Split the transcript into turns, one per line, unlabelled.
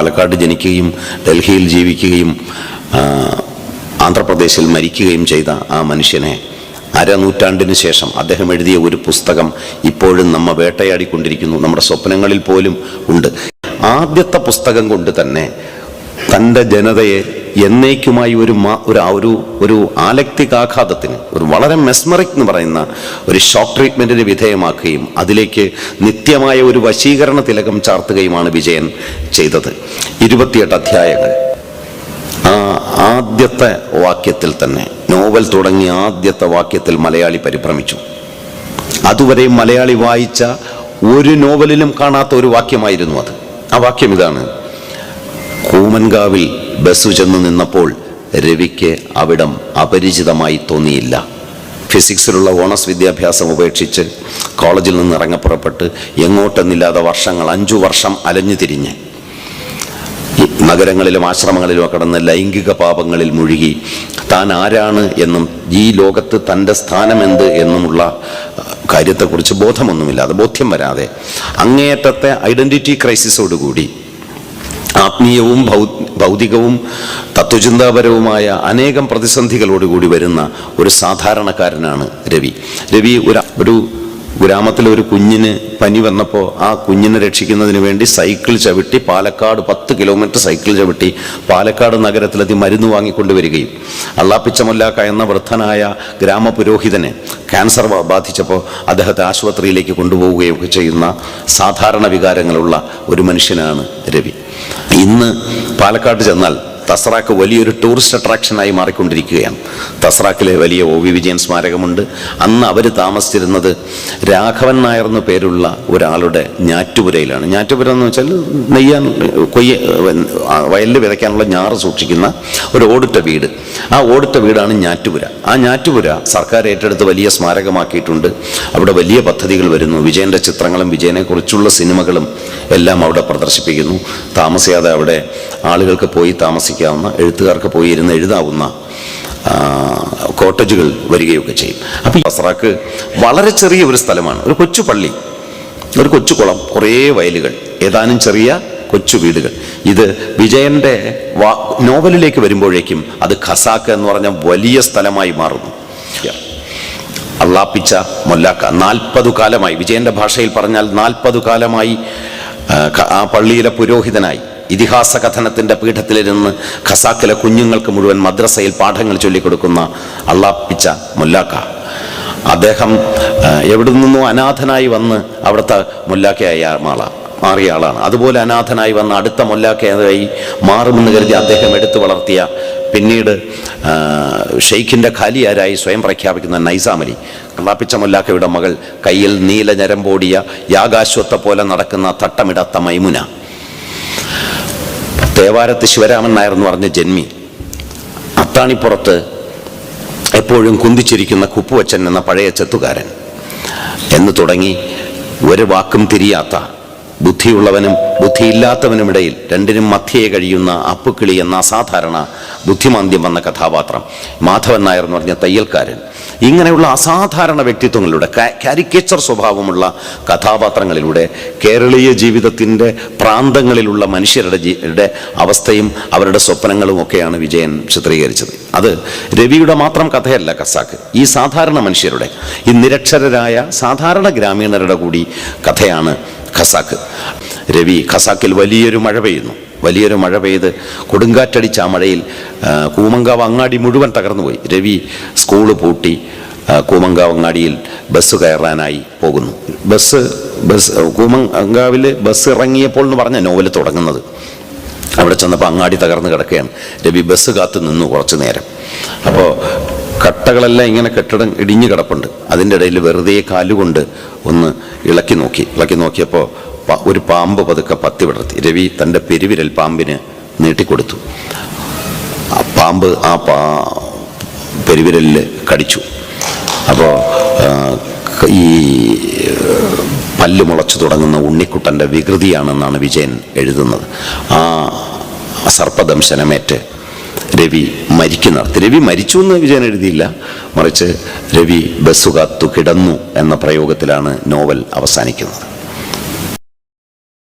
പാലക്കാട് ജനിക്കുകയും ഡൽഹിയിൽ ജീവിക്കുകയും ആന്ധ്രാപ്രദേശിൽ മരിക്കുകയും ചെയ്ത ആ മനുഷ്യനെ അരനൂറ്റാണ്ടിന് ശേഷം അദ്ദേഹം എഴുതിയ ഒരു പുസ്തകം ഇപ്പോഴും നമ്മ വേട്ടയാടിക്കൊണ്ടിരിക്കുന്നു. നമ്മുടെ സ്വപ്നങ്ങളിൽ പോലും ഉണ്ട്. ആദ്യത്തെ പുസ്തകം കൊണ്ട് തന്നെ തന്റെ ജനതയെ എന്നേക്കുമായി ഒരു ഒരു ഒരു ഒരു ആലക്തികാഘാതത്തിന് ഒരു വളരെ മെസ്മറിക് എന്ന് പറയുന്ന ഒരു ഷോക്ക് ട്രീറ്റ്മെന്റിന് വിധേയമാക്കുകയും അതിലേക്ക് നിത്യമായ ഒരു വശീകരണ തിലകം ചാർത്തുകയുമാണ് വിജയൻ ചെയ്തത്. ഇരുപത്തിയെട്ട് അധ്യായങ്ങൾ. ആ ആദ്യത്തെ വാക്യത്തിൽ തന്നെ നോവൽ തുടങ്ങിയ ആദ്യത്തെ വാക്യത്തിൽ മലയാളി പരിഭ്രമിച്ചു. അതുവരെ മലയാളി വായിച്ച ഒരു നോവലിലും കാണാത്ത ഒരു വാക്യമായിരുന്നു അത്. ആ വാക്യം ഇതാണ്. കൂമൻകാവിൽ ബസ് ചെന്ന് നിന്നപ്പോൾ രവിക്ക് അവിടം അപരിചിതമായി തോന്നിയില്ല. ഫിസിക്സിലുള്ള ഓണസ് വിദ്യാഭ്യാസം ഉപേക്ഷിച്ച് കോളേജിൽ നിന്ന് ഇറങ്ങപ്പുറപ്പെട്ട് എങ്ങോട്ടെന്നില്ലാതെ വർഷങ്ങൾ അഞ്ചു വർഷം അലഞ്ഞു തിരിഞ്ഞ്. നഗരങ്ങളിലും ആശ്രമങ്ങളിലും കടന്ന് ലൈംഗിക പാപങ്ങളിൽ മുഴുകി താൻ ആരാണ് എന്നും ഈ ലോകത്ത് തന്റെ സ്ഥാനമെന്ത് എന്നുമുള്ള കാര്യത്തെക്കുറിച്ച് ബോധമൊന്നുമില്ലാതെ ബോധ്യം വരാതെ അങ്ങേയറ്റത്തെ ഐഡന്റിറ്റി ക്രൈസിസോടുകൂടി ആത്മീയവും ഭൗതികവും തത്വചിന്താപരവുമായ അനേകം പ്രതിസന്ധികളോടുകൂടി വരുന്ന ഒരു സാധാരണക്കാരനാണ് രവി. രവി ഒരു ഒരു ഗ്രാമത്തിലെ ഒരു കുഞ്ഞിന് പനി വന്നപ്പോൾ ആ കുഞ്ഞിനെ രക്ഷിക്കുന്നതിന് വേണ്ടി സൈക്കിൾ ചവിട്ടി പാലക്കാട് പത്ത് കിലോമീറ്റർ സൈക്കിൾ ചവിട്ടി പാലക്കാട് നഗരത്തിലെത്തി മരുന്ന് വാങ്ങിക്കൊണ്ട് വരികയും അള്ളാപ്പിച്ച മൊല്ലാക്ക എന്ന വൃദ്ധനായ ഗ്രാമപുരോഹിതനെ ക്യാൻസർ ബാധിച്ചപ്പോൾ അദ്ദേഹത്തെ ആശുപത്രിയിലേക്ക് കൊണ്ടുപോവുകയൊക്കെ ചെയ്യുന്ന സാധാരണ വികാരങ്ങളുള്ള ഒരു മനുഷ്യനാണ് രവി. ഇന്ന് പാലക്കാട് ചെന്നാൽ തസ്രാക്ക് വലിയൊരു ടൂറിസ്റ്റ് അട്രാക്ഷനായി മാറിക്കൊണ്ടിരിക്കുകയാണ്. തസ്രാക്കിലെ വലിയ ഒ വി വിജയൻ സ്മാരകമുണ്ട്. അന്ന് അവർ താമസിച്ചിരുന്നത് രാഘവൻ നായർ എന്നു പേരുള്ള ഒരാളുടെ ഞാറ്റുപുരയിലാണ്. ഞാറ്റുപുര എന്ന് വെച്ചാൽ നെയ്യാൻ കൊയ്യ വയലിൽ വിതയ്ക്കാനുള്ള ഞാറ് സൂക്ഷിക്കുന്ന ഒരു ഓടിട്ട വീട്. ആ ഓടിട്ട വീടാണ് ഞാറ്റുപുര. ആ ഞാറ്റുപുര സർക്കാർ ഏറ്റെടുത്ത് വലിയ സ്മാരകമാക്കിയിട്ടുണ്ട്. അവിടെ വലിയ പദ്ധതികൾ വരുന്നു. വിജയന്റെ ചിത്രങ്ങളും വിജയനെക്കുറിച്ചുള്ള സിനിമകളും എല്ലാം അവിടെ പ്രദർശിപ്പിക്കുന്നു. താമസിയാതെ അവിടെ ആളുകൾക്ക് പോയി താമസിക്കാവുന്ന എഴുത്തുകാർക്ക് പോയി ഇരുന്ന് എഴുതാവുന്ന കോട്ടേജുകൾ വരികയൊക്കെ ചെയ്യും. അപ്പോൾ ബസ്രാക്ക് വളരെ ചെറിയ ഒരു സ്ഥലമാണ്. ഒരു കൊച്ചു പള്ളി ഒരു കൊച്ചു കുളം കുറേ വയലുകൾ ഏതാനും ചെറിയ കൊച്ചു വീടുകൾ. ഇത് വിജയന്റെ വാ നോവലിലേക്ക് വരുമ്പോഴേക്കും അത് ഖസാക്ക് എന്ന് പറഞ്ഞ വലിയ സ്ഥലമായി മാറുന്നു. അള്ളാപ്പിച്ച മൊല്ലാക്ക നാൽപ്പതു കാലമായി വിജയന്റെ ഭാഷയിൽ പറഞ്ഞാൽ നാൽപ്പതു കാലമായി ആ പള്ളിയിലെ പുരോഹിതനായി. ഇതിഹാസ കഥനത്തിന്റെ പീഠത്തിലിരുന്ന് ഖസാക്കിലെ കുഞ്ഞുങ്ങൾക്ക് മുഴുവൻ മദ്രസയിൽ പാഠങ്ങൾ ചൊല്ലിക്കൊടുക്കുന്ന അള്ളാപ്പിച്ച മുല്ലാക്ക. അദ്ദേഹം എവിടെ നിന്നോ അനാഥനായി വന്ന് അവിടുത്തെ മുല്ലാക്കയായ ആളാണ് മാറിയ ആളാണ്. അതുപോലെ അനാഥനായി വന്ന അടുത്ത മുല്ലാക്കയായി മാറുമെന്ന് കരുതി അദ്ദേഹം എടുത്തു വളർത്തിയ പിന്നീട് ഷെയ്ഖിന്റെ ഖാലിയാരായി സ്വയം പ്രഖ്യാപിക്കുന്ന നൈസാമലി. കള്ളാപ്പിച്ച മുല്ലാക്കയുടെ മകൾ കയ്യിൽ നീല ഞരമ്പോടിയ യാഗാശ്വത്തെ പോലെ നടക്കുന്ന തട്ടമിടത്ത മൈമുന. തേവാരത്ത് ശിവരാമൻ നായർ എന്ന് പറഞ്ഞ ജന്മി അത്താണിപ്പുറത്ത് എപ്പോഴും കുന്തിച്ചിരിക്കുന്ന കുപ്പുവച്ചൻ എന്ന പഴയ ചെത്തുകാരൻ. എന്ന് തുടങ്ങി ഒരു വാക്കും തിരിയാത്ത ബുദ്ധിയുള്ളവനും ബുദ്ധിയില്ലാത്തവനുമിടയിൽ രണ്ടിനും മധ്യയെ കഴിയുന്ന അപ്പുക്കിളി എന്ന അസാധാരണ ബുദ്ധിമാന്ദ്യം വന്ന കഥാപാത്രം. മാധവൻ നായർ എന്ന് പറഞ്ഞ തയ്യൽക്കാരൻ. ഇങ്ങനെയുള്ള അസാധാരണ വ്യക്തിത്വങ്ങളിലൂടെ കാരിക്കേച്ചർ സ്വഭാവമുള്ള കഥാപാത്രങ്ങളിലൂടെ കേരളീയ ജീവിതത്തിന്റെ പ്രാന്തങ്ങളിലുള്ള മനുഷ്യരുടെ അവസ്ഥയും അവരുടെ സ്വപ്നങ്ങളും ഒക്കെയാണ് വിജയൻ ചിത്രീകരിച്ചത്. അത് രവിയുടെ മാത്രം കഥയല്ല കസാക്ക്. ഈ സാധാരണ മനുഷ്യരുടെ ഈ നിരക്ഷരരായ സാധാരണ ഗ്രാമീണരുടെ കൂടി കഥയാണ് ഖസാക്ക്. രവി ഖസാക്കിൽ വലിയൊരു മഴ പെയ്യുന്നു. വലിയൊരു മഴ പെയ്ത് കൊടുങ്കാറ്റടിച്ച ആ മഴയിൽ കൂമങ്കാവ് അങ്ങാടി മുഴുവൻ തകർന്നുപോയി. രവി സ്കൂൾ പൂട്ടി കൂമങ്കാവ് അങ്ങാടിയിൽ ബസ് കയറാനായി പോകുന്നു. ബസ് ബസ് കൂമങ്കാവിൽ ബസ് ഇറങ്ങിയപ്പോൾ എന്ന് പറഞ്ഞ നോവൽ തുടങ്ങുന്നത്. അവിടെ ചെന്നപ്പോൾ അങ്ങാടി തകർന്ന് കിടക്കുകയാണ്. രവി ബസ് കാത്തു നിന്നു കുറച്ചു നേരം. അപ്പോൾ കട്ടകളെല്ലാം ഇങ്ങനെ കെട്ടിടം ഇടിഞ്ഞു കിടപ്പുണ്ട്. അതിന്റെ ഇടയിൽ വെറുതെ കാലുകൊണ്ട് ഒന്ന് ഇളക്കി നോക്കി. ഇളക്കി നോക്കിയപ്പോൾ ഒരു പാമ്പ് പതുക്കെ പത്തി വിടർത്തി. രവി തന്റെ പെരുവിരൽ പാമ്പിന് നീട്ടിക്കൊടുത്തു. ആ പാമ്പ് ആ പാ പെരുവിരലിൽ കടിച്ചു. അപ്പോൾ ഈ പല്ല് മുളച്ചു തുടങ്ങുന്ന ഉണ്ണിക്കുട്ടന്റെ വികൃതിയാണെന്നാണ് വിജയൻ എഴുതുന്നത്. ആ സർപ്പദംശനമേറ്റ് രവി മരിക്കുന്നിടത്ത് രവി മരിച്ചു എന്ന് വിജയൻ എഴുതിയില്ല. മറിച്ച് രവി ബസ്സുകാത്തു കിടന്നു എന്ന പ്രയോഗത്തിലാണ് നോവൽ അവസാനിക്കുന്നത്.